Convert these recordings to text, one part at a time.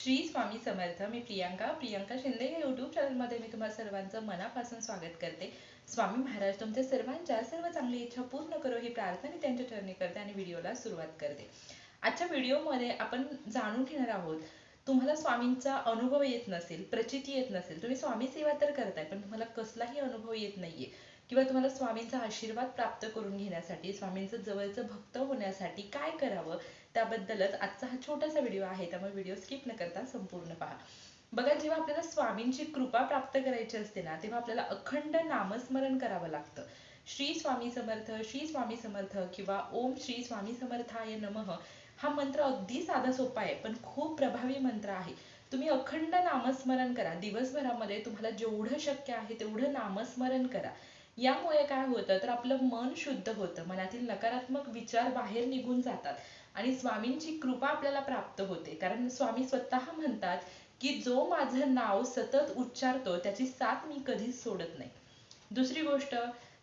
श्री स्वामी समर्थ मी प्रियांका प्रियांका शिंदे या युट्यूब चॅनलमध्ये मी तुम्हाला सर्वांचं मनापासून स्वागत करते. स्वामी महाराज तुमच्या सर्वांच्या सर्व चांगली इच्छा पूर्ण करो ही प्रार्थना मी त्यांच्या चरणी करते आणि व्हिडिओला सुरुवात करते. आजच्या व्हिडिओमध्ये आपण जाणून घेणार आहोत तुम्हाला स्वामींचा अनुभव येत नसेल प्रचिती येत नसेल तुम्ही स्वामी सेवा तर करताय पण तुम्हाला कसलाही अनुभव येत नाहीये. किंवा तुम्हाला स्वामींचा आशीर्वाद प्राप्त करून घेण्यासाठी स्वामींचं जवळचं भक्त होण्यासाठी काय करावं त्याबद्दलच आजचा हा छोटासा व्हिडिओ आहे. त्यामुळे व्हिडिओ स्किप न करता संपूर्ण पहा. बघा जेव्हा आपल्याला स्वामींची कृपा प्राप्त करायची असते ना तेव्हा आपल्याला अखंड नामस्मरण करावं लागतं. श्री स्वामी समर्थ श्री स्वामी समर्थ किंवा ओम श्री स्वामी समर्थाय नमः हा मंत्र अगदी साधा सोपा आहे पण खूप प्रभावी मंत्र आहे. तुम्ही अखंड नामस्मरण करा. दिवसभरामध्ये तुम्हाला जेवढं शक्य आहे तेवढं नामस्मरण करा. यामुळे काय होतं तर आपलं मन शुद्ध होतं मनातील नकारात्मक विचार बाहेर निघून जातात. आणि स्वामींची कृपा आपल्याला प्राप्त होते. कारण स्वामी स्वतः म्हणतात की जो माझं नाव सतत उच्चारतो त्याची साथ मी कधीच सोडत नाही. दुसरी गोष्ट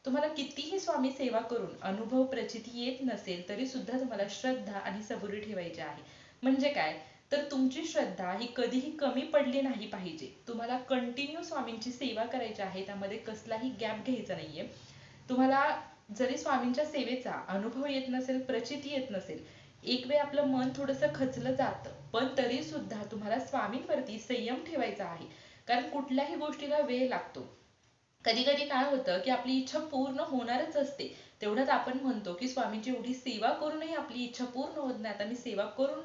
तुम्हाला कितीही स्वामी सेवा करून अनुभव प्रचिती येत नसेल तरी सुद्धा तुम्हाला श्रद्धा आणि सबुरी ठेवायची आहे. म्हणजे काय? तर तुमची श्रद्धा ही कधीही कमी पडली नाही पाहिजे. तुम्हाला कंटिन्यू स्वामींची सेवा करायची आहे त्यामध्ये कसलाही गॅप घ्यायचा नाहीये. तुम्हाला जरी स्वामींच्या सेवेचा अनुभव येत नसेल प्रचिती येत नसेल एक वेळ आपलं मन थोडस खचलं जातं पण तरी सुद्धा तुम्हाला स्वामींवरती संयम ठेवायचा आहे. कारण कुठल्याही गोष्टीला वेळ लागतो. कधी कधी काय होतं की आपली इच्छा पूर्ण होणारच असते. तेवढ्यात आपण म्हणतो की स्वामींची एवढी सेवा करूनही आपली इच्छा पूर्ण होत नाही. आता मी सेवा करून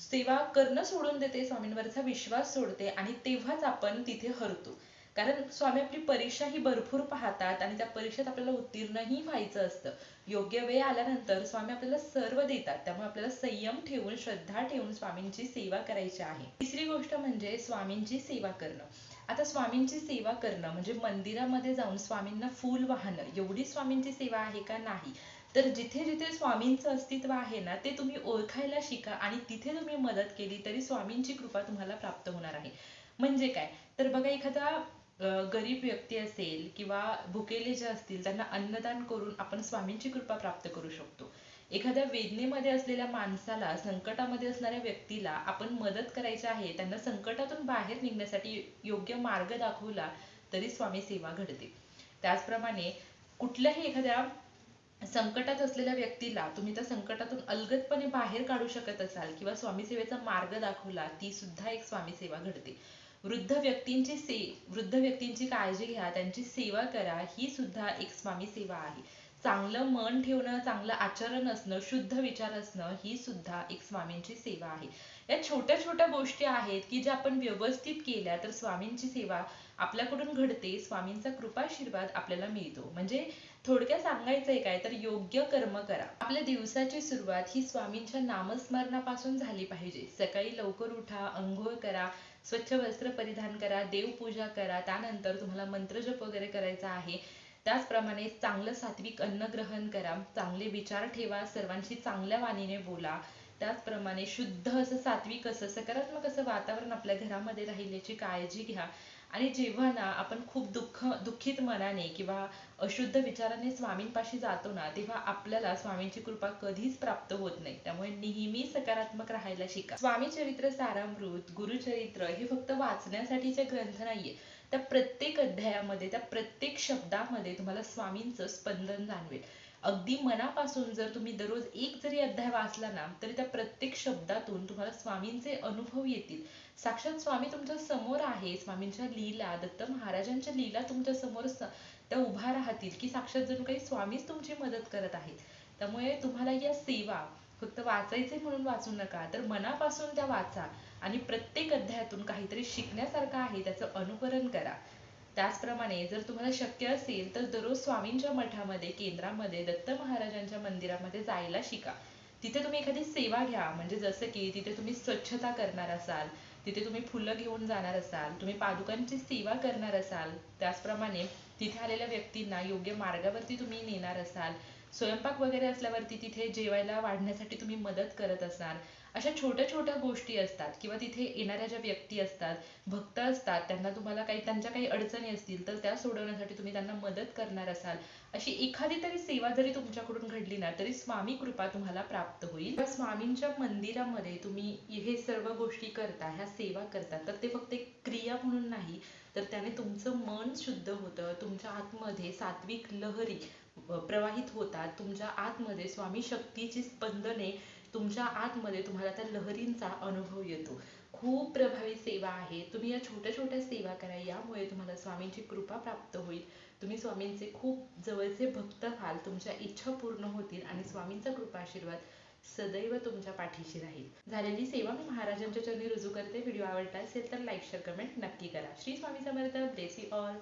सेवा करणं सोडून देते स्वामींवरचा विश्वास सोडते आणि तेव्हाच आपण तिथे हरतो. कारण स्वामी आपली परीक्षा ही भरपूर पाहतात आणि त्या परीक्षेत आपल्याला उत्तीर्णही व्हायचं असतं. योग्य वेळ आल्यानंतर स्वामी आपल्याला सर्व देतात. त्यामुळे आपल्याला संयम ठेवून श्रद्धा ठेवून स्वामींची सेवा करायची आहे. तिसरी गोष्ट म्हणजे स्वामींची सेवा करणं. आता स्वामींची सेवा करणं म्हणजे मंदिरामध्ये जाऊन स्वामींना फूल वाहणं. एवढी स्वामींची सेवा आहे का नाही? तर जिथे जिथे स्वामींचं अस्तित्व आहे ना ते तुम्ही ओळखायला शिका आणि तिथे तुम्ही मदत केली तरी स्वामींची कृपा तुम्हाला प्राप्त होणार आहे. म्हणजे काय? तर बघा एखादा गरीब व्यक्ती असेल किंवा भुकेले जे असतील त्यांना अन्नदान करून आपण स्वामींची कृपा प्राप्त करू शकतो. एखाद्या वेदनेमध्ये असलेल्या माणसाला संकटामध्ये असणाऱ्या व्यक्तीला आपण मदत करायची आहे त्यांना संकटातून बाहेर निघण्यासाठी योग्य मार्ग दाखवला तरी स्वामी सेवा घडते. त्याचप्रमाणे कुठल्याही एखाद्या संकटात असलेल्या व्यक्तीला तुम्ही त्या संकटातून अलगदपणे बाहेर काढू शकत असाल किंवा स्वामी सेवेचा मार्ग दाखवला ती सुद्धा एक स्वामी सेवा घडते. वृद्ध व्यक्तींची से वृद्ध व्यक्तींची काळजी घ्या त्यांची सेवा करा ही सुद्धा एक स्वामी सेवा आहे. चांगलं मन ठेवणं चांगलं आचरण असणं शुद्ध विचार असणं ही सुद्धा एक स्वामींची सेवा आहे. या छोट्या छोट्या गोष्टी आहेत की ज्या आपण व्यवस्थित केल्या तर स्वामींची सेवा आपल्याकडून घडते स्वामींचा कृपाशीर्वाद आपल्याला मिळतो. म्हणजे थोडक्यात सांगायचंय काय तर योग्य कर्म करा. आपल्या दिवसाची सुरुवात ही स्वामींच्या नामस्मरणापासून झाली पाहिजे. सकाळी लवकर उठा अंघोळ करा स्वच्छ वस्त्र परिधान करा देवपूजा करा. त्यानंतर तुम्हाला मंत्रजप वगैरे करायचा आहे. त्याचप्रमाणे चांगलं सात्विक अन्न ग्रहण करा. चांगले विचार ठेवा. सर्वांशी चांगल्या वाणीने बोला. त्याचप्रमाणे शुद्ध असं सात्विक असं सकारात्मक असं वातावरण आपल्या घरामध्ये राहील याची काळजी घ्या. आणि जेव्हा ना आपण खूप दुःख दुःखित मनाने किंवा अशुद्ध विचाराने स्वामींपाशी जातो ना तेव्हा आपल्याला स्वामींची कृपा कधीच प्राप्त होत नाही. त्यामुळे नेहमी सकारात्मक राहायला शिका. स्वामी चरित्र सारामृत गुरुचरित्र हे फक्त वाचण्यासाठीचे ग्रंथ नाहीये. त्या प्रत्येक अध्यायामध्ये त्या प्रत्येक शब्दामध्ये तुम्हाला स्वामींचं स्पंदन जाणवेल. अगदी मनापासून जर तुम्ही दररोज एक जरी अध्याय वाचला ना तरी त्या प्रत्येक शब्दातून तुम्हाला स्वामींचे अनुभव येतील. साक्षात स्वामी तुमच्यासमोर आहे. स्वामींच्या लीला दत्त महाराजांच्या लीला तुमच्यासमोर त्या उभा राहतील की साक्षात जणू काही स्वामीच तुमची मदत करत आहेत. त्यामुळे तुम्हाला या सेवा फक्त वाचायचे म्हणून वाचू नका तर मनापासून त्या वाचा आणि प्रत्येक अध्यायातून काहीतरी शिकण्यासारखं आहे त्याचं अनुकरण करा. त्याचप्रमाणे जर तुम्हाला शक्य असेल तर दररोज स्वामींच्या मठामध्ये केंद्रामध्ये दत्त महाराजांच्या मंदिरामध्ये जायला शिका. तिथे तुम्ही एखादी सेवा घ्या. म्हणजे जसं की तिथे तुम्ही स्वच्छता करणार असाल तिथे तुम्ही फुलं घेऊन जाणार असाल तुम्ही पादुकांची सेवा करणार असाल त्याचप्रमाणे तिथे आलेल्या व्यक्तींना योग्य मार्गावरती तुम्ही नेणार असाल स्वयंपाक वगैरे असल्यावरती तिथे जेवायला वाढण्यासाठी तुम्ही मदत करत असाल अशा छोट्या छोट्या गोष्टी असतात किंवा तिथे येणाऱ्या ज्या व्यक्ती असतात भक्त असतात त्यांना तुम्हाला काही त्यांच्या काही अडचणी असतील तर त्या सोडवण्यासाठी तुम्ही त्यांना मदत करणार असाल. अशी एखादी तरी सेवा जरी तुमच्याकडून घडली ना तरी स्वामी कृपा तुम्हाला प्राप्त होईल. तर स्वामींच्या मंदिरामध्ये तुम्ही हे सर्व गोष्टी करता ह्या सेवा करता तर ते फक्त एक क्रिया म्हणून नाही तर त्याने तुमचं मन शुद्ध होतं तुमच्या आतमध्ये सात्विक लहरी प्रवाहित होतात तुमच्या आतमध्ये स्वामी शक्तीची स्पंदने तुमच्या आतमध्ये तुम्हाला त्या लहरींचा अनुभव येतो. खूप प्रभावी सेवा आहे. तुम्ही या छोट्या छोट्या सेवा करा. यामुळे तुम्हाला स्वामींची कृपा प्राप्त होईल. तुम्ही स्वामींचे खूप जवळचे भक्त व्हाल. तुमच्या इच्छा पूर्ण होतील आणि स्वामींचा कृपा आशीर्वाद सदैव तुमच्या पाठीशी राहील. झालेली सेवा मी महाराजांच्या चरणी रुजू करते. व्हिडिओ आवडला असेल तर लाईक शेअर कमेंट नक्की करा. Shri Swami Samarth. Bless you all